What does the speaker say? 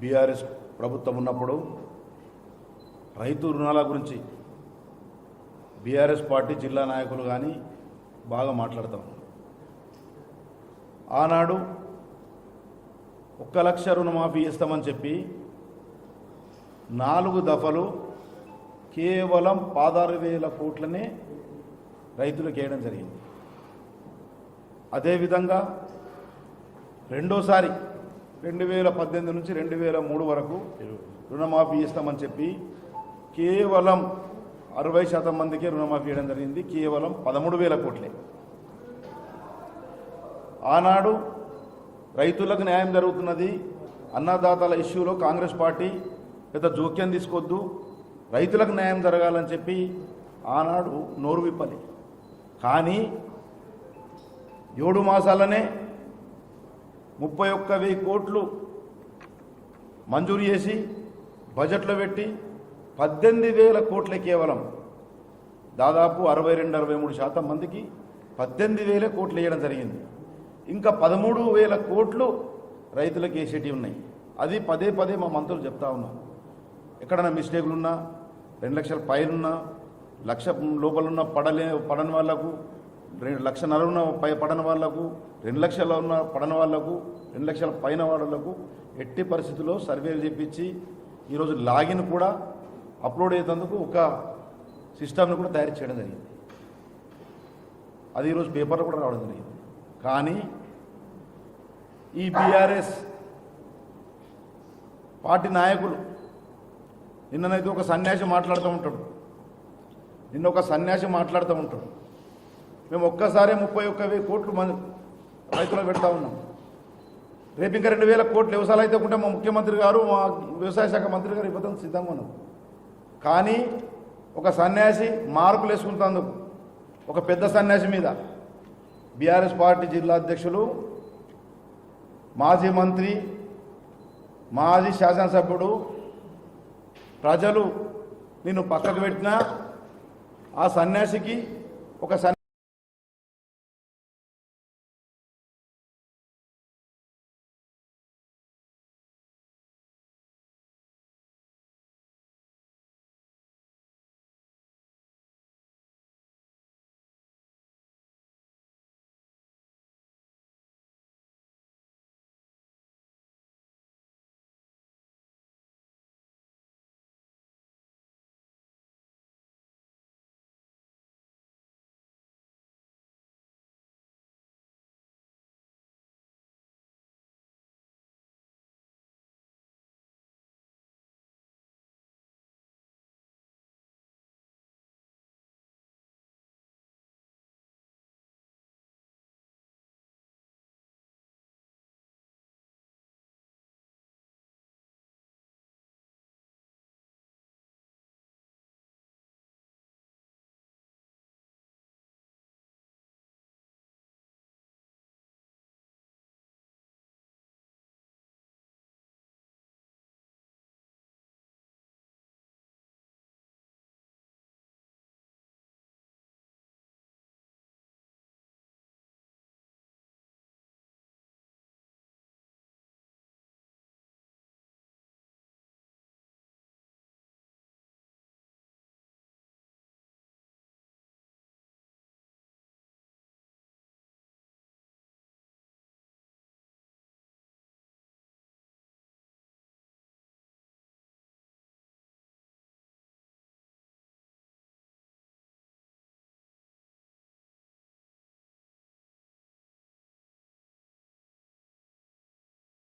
BRS ప్రభుత్వం ఉన్నప్పుడు రైతు రుణాల గురించి బీఆర్ఎస్ పార్టీ జిల్లా నాయకులు కానీ బాగా మాట్లాడతాం. ఆనాడు ఒక్క లక్ష రుణమాఫీ ఇస్తామని చెప్పి నాలుగు దఫలు కేవలం పదహారు వేల కోట్లనే రైతులకు వేయడం జరిగింది. అదేవిధంగా రెండోసారి రెండు వేల పద్దెనిమిది నుంచి రెండు వేల మూడు వరకు రుణమాఫీ ఇస్తామని చెప్పి కేవలం అరవై శాతం మందికి రుణమాఫీ చేయడం జరిగింది. కేవలం పదమూడు వేల కోట్లే. ఆనాడు రైతులకు న్యాయం జరుగుతున్నది. అన్నదాతల ఇష్యూలో కాంగ్రెస్ పార్టీ పెద్ద జోక్యం తీసుకోవద్దు. రైతులకు న్యాయం జరగాలని చెప్పి ఆనాడు నోరు విప్పలి. కానీ ఏడు మాసాలనే ముప్పై ఒక్క వెయ్యి కోట్లు మంజూరు చేసి బడ్జెట్లో పెట్టి పద్దెనిమిది వేల కోట్లే కేవలం దాదాపు అరవై రెండు అరవై మూడు శాతం మందికి పద్దెనిమిది వేల కోట్లు వేయడం జరిగింది. ఇంకా పదమూడు వేల కోట్లు రైతులకు వేసేటివి ఉన్నాయి. అది పదే పదే మా మంత్రులు చెప్తా ఉన్నాం ఎక్కడైనా మిస్టేక్లు ఉన్నా రెండు లక్షల పైనున్నా లక్ష లోపలున్న పడలే పడని వాళ్ళకు రెండు లక్షన్నర ఉన్న పై పడని వాళ్ళకు రెండు లక్షల ఉన్న పడని వాళ్ళకు రెండు లక్షల పైన వాళ్ళకు ఎట్టి పరిస్థితుల్లో సర్వేలు చేపించి ఈరోజు లాగిన్ కూడా అప్లోడ్ అయ్యేందుకు ఒక సిస్టమ్ని కూడా తయారు చేయడం జరిగింది. అది ఈరోజు పేపర్లో కూడా రావడం జరిగింది. కానీ ఈ బీఆర్ఎస్ పార్టీ నాయకులు నిన్ననైతే ఒక సన్యాసి మాట్లాడుతూ ఉంటాడు. నిన్న ఒక సన్యాసి మాట్లాడుతూ ఉంటాడు. మేము ఒక్కసారే ముప్పై ఒక్క వెయ్యి కోట్లు మంది రైతులకు పెడతా ఉన్నాం. రేపు ఇంకా రెండు వేల కోట్లు వ్యవసాయాలు అయితే ఉంటే మా ముఖ్యమంత్రి గారు మా వ్యవసాయ శాఖ మంత్రి గారు ఇవ్వడం సిద్ధంగా ఉన్నాం. కానీ ఒక సన్యాసి మార్కులు వేసుకుంటేందుకు ఒక పెద్ద సన్యాసి మీద బీఆర్ఎస్ పార్టీ జిల్లా అధ్యక్షులు మాజీ మంత్రి మాజీ శాసనసభ్యుడు ప్రజలు నిన్ను పక్కకు పెట్టినా ఆ సన్యాసికి ఒక సన్యాసి